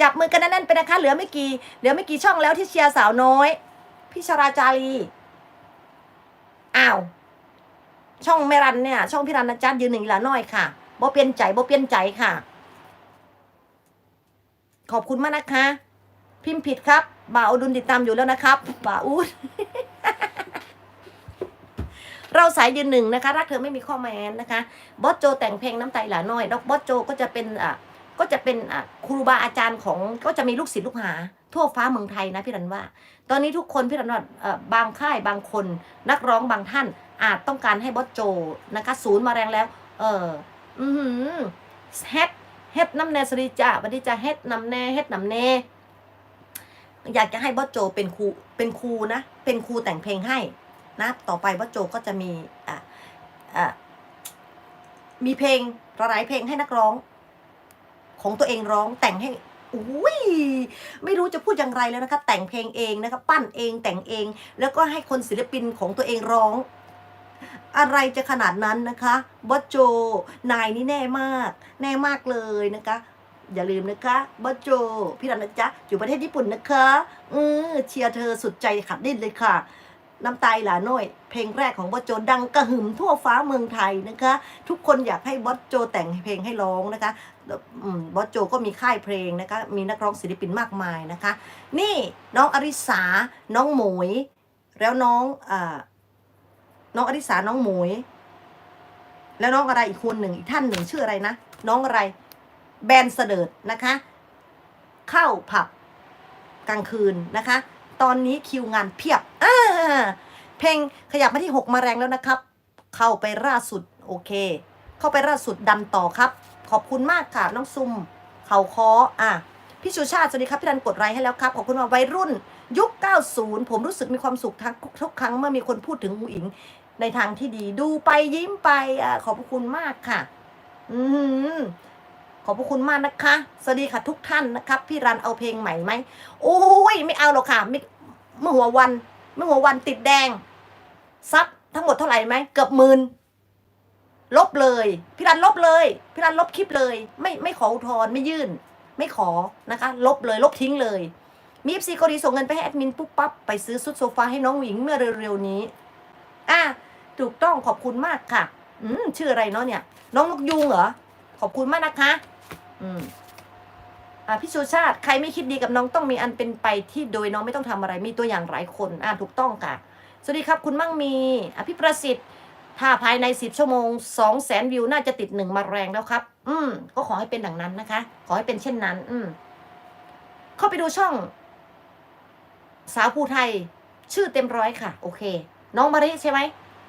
จับมือกันแน่นๆไปนะคะ เหลือไม่กี่ เหลือไม่กี่ช่องแล้วที่เชียร์สาวน้อย พี่ชราจารีอ้าว ช่องแม่รันเนี่ย ช่องพี่รันนะจ๊ะยืนหนึ่งละน้อยค่ะบ่เปลี่ยนใจบ่เปลี่ยนใจค่ะ ขอบคุณมากนะคะ พิมพ์ผิดครับบ่าวดุลติดตามอยู่แล้วนะครับบ่าวอุดเราสายยืนหนึ่งนะคะ รักเธอไม่มีข้อแม้นนะคะ บอสโจแต่งเพลงน้ำใจหลาน้อย ดอกบอสโจก็จะเป็นอะ ก็จะเป็นครูบาอาจารย์ของก็จะมีลูกศิษย์ลูกหา ทั่วฟ้าเมืองไทยนะพี่รันว่า ตอนนี้ทุกคนพี่รันว่าบางค่ายบางคน นักร้องบางท่านอาจต้องการให้บอสโจนะคะศูนย์มาแรงแล้ว เอออือหือเฮ็ดเฮ็ดน้ำแน่สริจ่าวันนี้จะเฮ็ดน้ำแน่เฮ็ดน้ำแน่อยากจะให้บอสโจเป็นครูเป็นครูนะ เป็นครูแต่งเพลงให้นะต่อไปบอสโจก็จะมีอะอะมีเพลงหลายเพลงให้นักร้อง ของตัวเองร้องแต่งให้อุ้ยไม่รู้จะพูดอย่างไรแล้วนะคะแต่งเพลงเองนะคะปั้นเองแต่งเอง แล้วก็ให้คนศิลปินของตัวเองร้อง อะไรจะขนาดนั้นนะคะบอสโจ นายนี่แน่มาก แน่มากเลยนะคะ อย่าลืมนะคะบอสโจ พี่รันนะจ๊ะอยู่ประเทศญี่ปุ่นนะคะเออเชียร์เธอสุดใจขัดดิ้นเลยค่ะ น้ำตายหลาน้อย เพลงแรกของบอสโจดังกระหึ่มทั่วฟ้าเมืองไทยนะคะ ทุกคนอยากให้บอสโจแต่งเพลงให้ร้องนะคะบอสโจก็มีค่ายเพลงนะคะ มีนักร้องศิลปินมากมายนะคะ นี่น้องอริสา น้องหมวยแล้วน้องอ่าน้องอริสา น้องหมวยแล้วน้องอะไรอีกคนหนึ่งอีกท่านหนึ่งชื่ออะไรนะ น้องอะไร แบนเสดิร์ดนะคะ เข้าผับกลางคืนนะคะ ตอนนี้คิวงานเพียบอ่าเพลงขยับมาที่ 6 มาแรงแล้วนะครับ เข้าไปล่าสุดโอเค เข้าไปล่าสุดดันต่อครับ ขอบคุณมากค่ะน้องซุมเขาคออะพี่ชูชาติสวัสดีครับพี่ดันกดไลค์ให้แล้วครับขอบคุณมาวัยรุ่น ยุค 90 ผมรู้สึกมีความสุขทุกครั้งเมื่อมีคนพูดถึงหูอิงในทางที่ดีดูไปยิ้มไปอะขอบคุณมากค่ะ อือหือขอบคุณมากนะคะ สวัสดีค่ะทุกท่านนะครับ พี่รันเอาเพลงใหม่ไหม โอ้ย ไม่เอาหรอกค่ะไม่ เมื่อหัววันเมื่อหัววันติดแดงซับทั้งหมดเท่าไหร่ไหมเกือบหมื่นลบเลยพี่รันลบเลยพี่รันลบคลิปเลย ไม่ไม่ขออุทธรณ์ไม่ยื่น ไม่ขอนะคะ ลบเลยลบทิ้งเลย มีเอฟซีเกาหลีส่งเงินไปให้แอดมินปุ๊บปั๊บไปซื้อซุดโซฟาให้น้องหญิงเมื่อเร็วๆนี้ อะถูกต้องขอบคุณมากค่ะ อืมชื่ออะไรเนาะเนี่ย น้องนกยูงเหรอขอบคุณมากนะคะ อืม พี่ชูชาติใครไม่คิดดีกับน้องต้องมีอันเป็นไปที่โดยน้องไม่ต้องทำอะไรมีตัวอย่างหลายคนอ่าถูกต้องค่ะ สวัสดีครับคุณมั่งมีอะพี่ประสิทธิ์ ถ้าภายในสิบชั่วโมงสองแสนวิวน่าจะติดหนึ่งมาแรงแล้วครับ อืม ก็ขอให้เป็นดังนั้นนะคะ ขอให้เป็นเช่นนั้น อืม เข้าไปดูช่อง สาวภูไทย ชื่อเต็มร้อยค่ะ โอเค น้องมาริใช่ไหม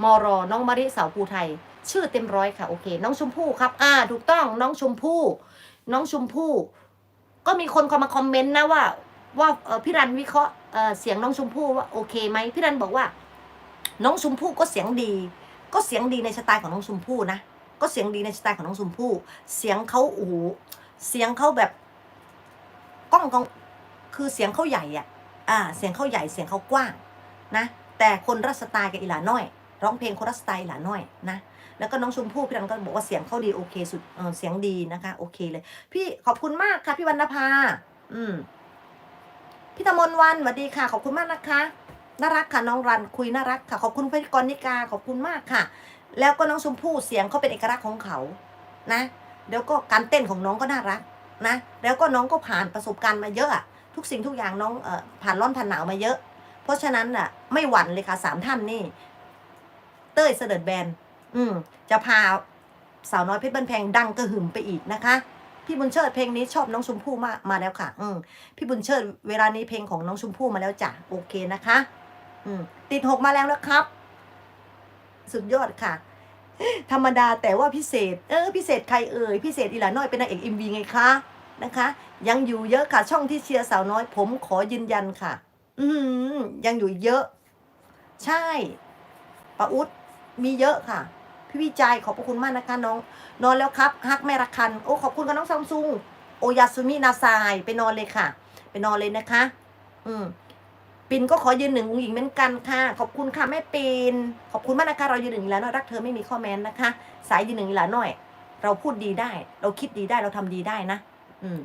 มอรอน้องมาริสาวภูไทย ชื่อเต็มร้อยค่ะโอเค น้องชมพู่ครับ อ่า ถูกต้องน้องชมพู่ น้องชมพู่ ก็มีคนเข้ามาคอมเมนต์นะว่า ว่าพี่รันวิเคราะห์เสียงน้องชมพู่ว่าโอเคไหมพี่รันบอกว่า น้องชมพู่ก็เสียงดี ก็เสียงดีในสไตล์ของน้องชมพู่นะก็เสียงดีในสไตล์ของน้องชมพู่ เสียงเขาโอ้โหเสียงเขาแบบกล้องกองคือเสียงเขาใหญ่อะอ่า เสียงเขาใหญ่เสียงเขากว้างนะ แต่คนรัสไตล์กับอีหลาน้อย ร้องเพลงคนรัสไตล์หลาน้อยนะแล้วก็น้องชมพู่พี่รันก็บอกว่าเสียงเขาดีโอเคสุดเออเสียงดีนะคะ โอเคเลย พี่ขอบคุณมากค่ะ พี่วรรณภา อืมพี่ตะมนวันสวัสดีค่ะ ขอบคุณมากนะคะน่ารักค่ะน้องรันคุยน่ารักค่ะ ขอบคุณพี่กรณิกาขอบคุณมากค่ะ แล้วก็น้องชมพู่เสียงเขาเป็นเอกลักษณ์ของเขานะแล้วก็การเต้นของน้องก็น่ารักนะแล้วก็น้องก็ผ่านประสบการณ์มาเยอะอะทุกสิ่งทุกอย่างน้องอผ่านร้อนผ่านหนาวมาเยอะ เพราะฉะนั้นอะไม่หวั่นเลยค่ะสามท่านนี่ เต้ยเสด็จแบนอืมจะพาสาวน้อยเพชรบ้านแพงดังกระหึ่มไปอีกนะคะ พี่บุญเชิดเพลงนี้ชอบน้องชมพู่มามาแล้วค่ะ อืมพี่บุญเชิดเวลานี้เพลงของน้องชมพู่มาแล้วจ้ะโอเคนะคะ อืมติดหกมาแล้วนะครับ สุดยอดค่ะ ธรรมดาแต่ว่าพิเศษ เออพิเศษใครเอ่ยพิเศษอีหลาน้อยเป็นนางเอกเอ็มวีไงคะนะคะ ยังอยู่เยอะค่ะ ช่องที่เชียร์สาวน้อย ผมขอยืนยันค่ะ อืมยังอยู่เยอะ ใช่ป้าอุ๊ด มีเยอะค่ะ พี่วิจัยขอบพระคุณมากนะคะน้อง นอนแล้วครับฮักแม่รักคัน โอ้ขอบคุณกับน้องซัมซุงโอยาสุมินาซายไปนอนเลยค่ะ ไปนอนเลยนะคะ อืมปินก็ขอยืนหนึ่งหญิงเหมือนกันค่ะ ขอบคุณค่ะแม่ปินขอบคุณมากนะคะเรายืนหนึ่งแล้วน้อยรักเธอไม่มีข้อแม้นนะคะ สายยืนหนึ่งอีกแล้วหน่อย เราพูดดีได้ เราคิดดีได้เราทำดีได้นะ อืม